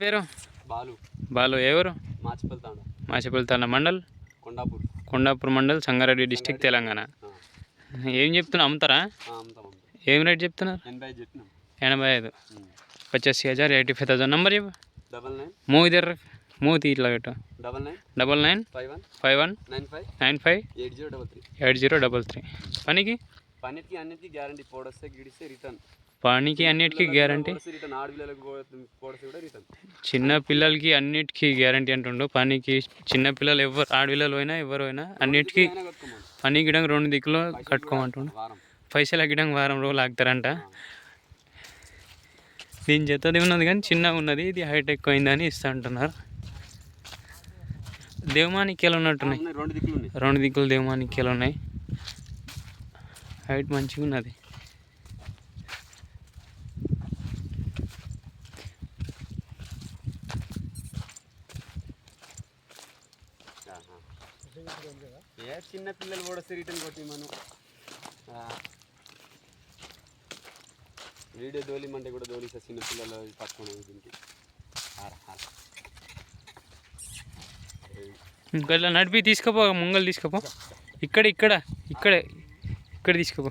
పేరు? బాలు. బాలు ఎవరు మాచిపల్లి తాండ. మాచిపల్లి తండ మండల్? కొండాపూర్. కొండాపూర్ మండల్ సంగారెడ్డి డిస్టిక్ తెలంగాణ. ఏం చెప్తున్నా అమ్ముతారా? ఏం రేట్ చెప్తున్నారు? ఎనభై ఐదు. పచ్చాసి హజార్ ఎయిటీ ఫైవ్ థౌసండ్. నంబర్ చెప్పు. Double nine. మూవ్ ఇద్దరు మూవ్ ఇట్లా పెట్టు. Double nine. Double nine. Five one. Five one. Nine five. Nine five. Eight zero double three. Eight zero double three. పనికి? పన్నిటికి అన్నిటికీ గ్యారంటీ. పోడొస్తే గిడిస్తే రిటర్న్. పనికి అన్నిటికీ గ్యారంటీ చిన్న పిల్లలకి అన్నిటికీ గ్యారంటీ అంటుండు. పనికి చిన్న పిల్లలు ఎవరు ఆడపిల్లలు అయినా ఎవరు అయినా అన్నిటికీ పని గిడంగా రెండు దిక్కులో కట్టుకోమంటుండు. పైసలు గిడంగా వారం రోజులు ఆగుతారంట. దీని జతది ఉన్నది కానీ చిన్నగా ఉన్నది. ఇది హైట్ అయిందని ఇస్తా అంటున్నారు దేవమానిక్యాలు ఉన్నట్టున్నాయి? రెండు దిక్కులు దేవమానిక్యాలు ఉన్నాయి? హైట్ మంచిగా ఉన్నది. ఏ చిన్న పిల్లలు పోడొస్తే రిటర్న్ కొట్టి మనం వీడియో దోలిమంటే కూడా దోలిస్తా చిన్న పిల్లలు పట్టుకుని దీనికి ఆర, ఆర. ఇంకా ఇట్లా నడిపి తీసుకుపో ముంగలు తీసుకుపో ఇక్కడ ఇక్కడ ఇక్కడ ఇక్కడ తీసుకుపో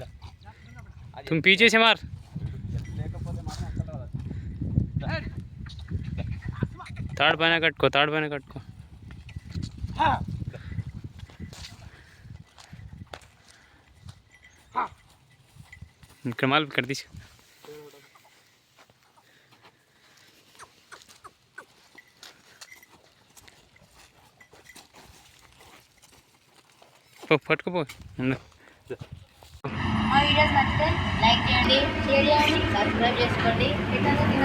తుమ్ పీచేసే మార్ లేకపోతే మాత్రం అక్కడ రాదు. తాడు పైన కట్టుకో తాడు పైన కట్టుకో ఇక్కడ మళ్ళీ ఇక్కడ తీసు పో పట్టుకుపో ఉండు మా వీడియోస్ నచ్చితే లైక్ చేయండి షేర్ చేయండి సబ్స్క్రైబ్ చేసుకోండి కింద కింద